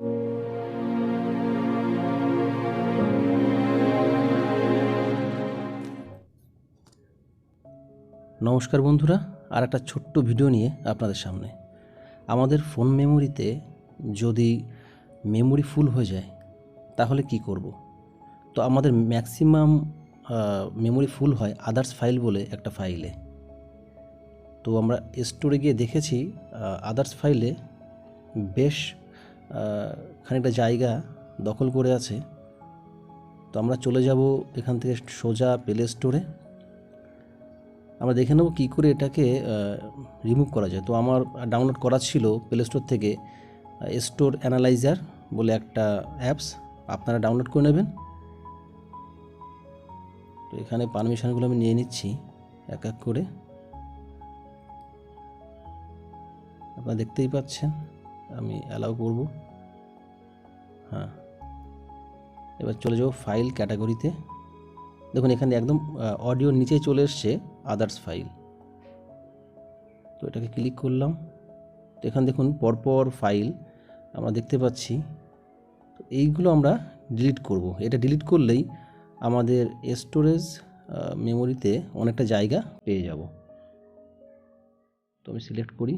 নমস্কার বন্ধুরা, আর একটা ছোট্ট ভিডিও নিয়ে আপনাদের সামনে। আমাদের ফোন মেমোরিতে যদি মেমোরি ফুল হয়ে যায়, তাহলে কি করব? তো আমাদের ম্যাক্সিমাম মেমোরি ফুল হয় আদার্স ফাইল বলে একটা ফাইলে। তো আমরা স্টোরে গিয়ে দেখেছি আদার্স ফাইলে বেশ খানিকটা জায়গা দখল করে আছে। তো আমরা চলে যাব এখান থেকে সোজা প্লে স্টোরে আমরা দেখে নেব কী করে এটাকে রিমুভ করা যায়। তো আমার ডাউনলোড করা ছিল প্লে স্টোর থেকে স্টোর অ্যানালাইজার বলে একটা অ্যাপস আপনারা ডাউনলোড করে নেবেন। তো এখানে পারমিশনগুলো আমি নিয়ে নিচ্ছি এক এক করে। আপনারা দেখতেই পাচ্ছেন। আমি অ্যালাউ করব। হ্যাঁ। এবার চলে যাব ফাইল ক্যাটাগরিতে দেখুন, এখানে একদম অডিওর নিচে চলে এসছে আদার্স ফাইল তো এটাকে ক্লিক করলাম। তো এখানে দেখুন, পরপর ফাইল আমরা দেখতে পাচ্ছি। তো এইগুলো আমরা ডিলিট করব। এটা ডিলিট করলেই আমাদের স্টোরেজ মেমোরিতে অনেকটা জায়গা পেয়ে যাব। তো আমি সিলেক্ট করি।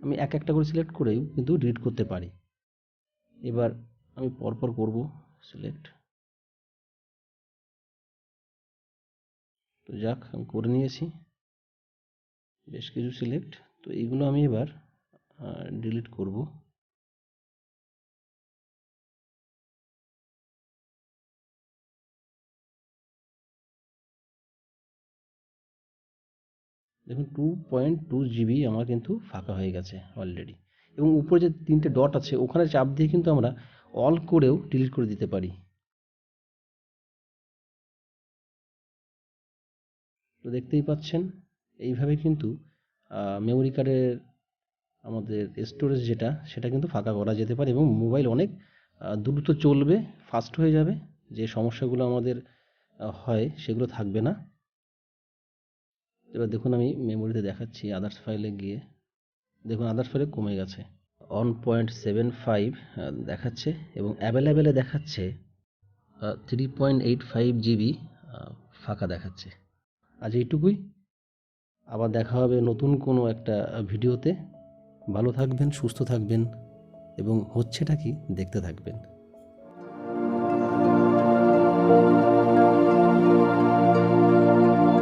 আমি এক একটা করে সিলেক্ট করেও কিন্তু ডিলিট করতে পারি। এবার আমি পরপর করব সিলেক্ট তো যাক, আমি করে নিয়েছি। বেশ কিছু সিলেক্ট তো এইগুলো আমি এবার ডিলিট করব। দেখুন টু পয়েন্ট টু জিবি আমার কিন্তু ফাঁকা হয়ে গেছে অলরেডি এবং উপরে যে তিনটে ডট আছে, ওখানে চাপ দিয়ে কিন্তু আমরা অল করেও ডিলিট করে দিতে পারি। তো দেখতেই পাচ্ছেন, এইভাবে কিন্তু মেমোরি কার্ডের আমাদের স্টোরেজ যেটা, সেটা কিন্তু ফাঁকা করা যেতে পারে এবং মোবাইল অনেক দ্রুত চলবে ফাস্ট হয়ে যাবে। যে সমস্যাগুলো আমাদের হয়, সেগুলো থাকবে না। এবার দেখুন আমি মেমোরিতে দেখাচ্ছি আদার্স ফাইলে গিয়ে। দেখুন আদার্স ফাইলে কমে গেছে। ওয়ান পয়েন্ট সেভেন ফাইভ দেখাচ্ছে এবং অ্যাভেলেবেলে দেখাচ্ছে three point eight five GB ফাঁকা দেখাচ্ছে। আজ এইটুকুই। আবার দেখা হবে নতুন কোনো একটা ভিডিওতে ভালো থাকবেন, সুস্থ থাকবেন এবং হচ্ছেটা কি? দেখতে থাকবেন।